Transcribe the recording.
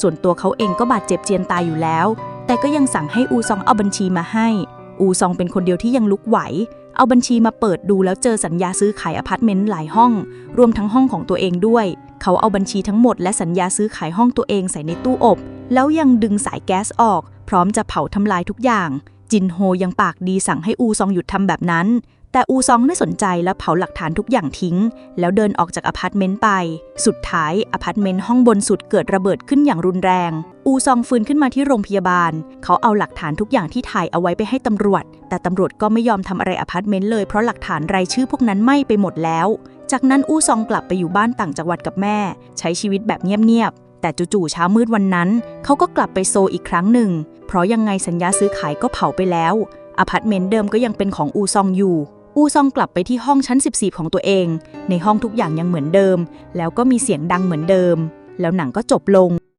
ส่วนตัวเขาเองก็บาดเจ็บเจียนตายอยู่แล้ว แต่ก็ยังสั่งให้อูซองเอาบัญชีมาให้ อูซองเป็นคนเดียวที่ยังลุกไหว เอาบัญชีมาเปิดดูแล้วเจอสัญญาซื้อขายอพาร์ตเมนต์หลายห้อง รวมทั้งห้องของตัวเองด้วย เขาเอาบัญชีทั้งหมดและสัญญาซื้อขายห้องตัวเองใส่ในตู้อบ แล้วยังดึงสายแก๊สออก พร้อมจะเผาทำลายทุกอย่าง จินโฮยังปากดีสั่งให้อูซองหยุดทำแบบนั้น แต่อูซองไม่สนใจและเผาหลักฐานทุกอย่างทิ้ง แล้วเดินออกจากอพาร์ตเมนต์ไป สุดท้ายอพาร์ตเมนต์ห้องบนสุดเกิดระเบิดขึ้นอย่างรุนแรง อูซองฟื้นขึ้นมาที่โรงพยาบาล เขาเอาหลักฐานทุกอย่างที่ถ่ายเอาไว้ไปให้ตำรวจ แต่ตำรวจก็ไม่ยอมทำอะไรอพาร์ตเมนต์เลยเพราะหลักฐานรายชื่อพวกนั้นไหม้ไปหมดแล้ว จากนั้นอูซองกลับไปอยู่บ้านต่างจังหวัดกับแม่ ใช้ชีวิตแบบเงียบๆแต่จู่ๆเช้ามืดวันนั้น เขาก็กลับไปโซอีกครั้งหนึ่ง เพราะยังไงสัญญาซื้อขายก็เผาไปแล้วอพาร์ตเมนต์เดิมก็ยังเป็นของอูซองอยู่ อูซองกลับไปที่ห้องชั้น 14 ของตัวเอง ในห้องทุกอย่างยังเหมือนเดิม แล้วก็มีเสียงดังเหมือนเดิม แล้วหนังก็จบลง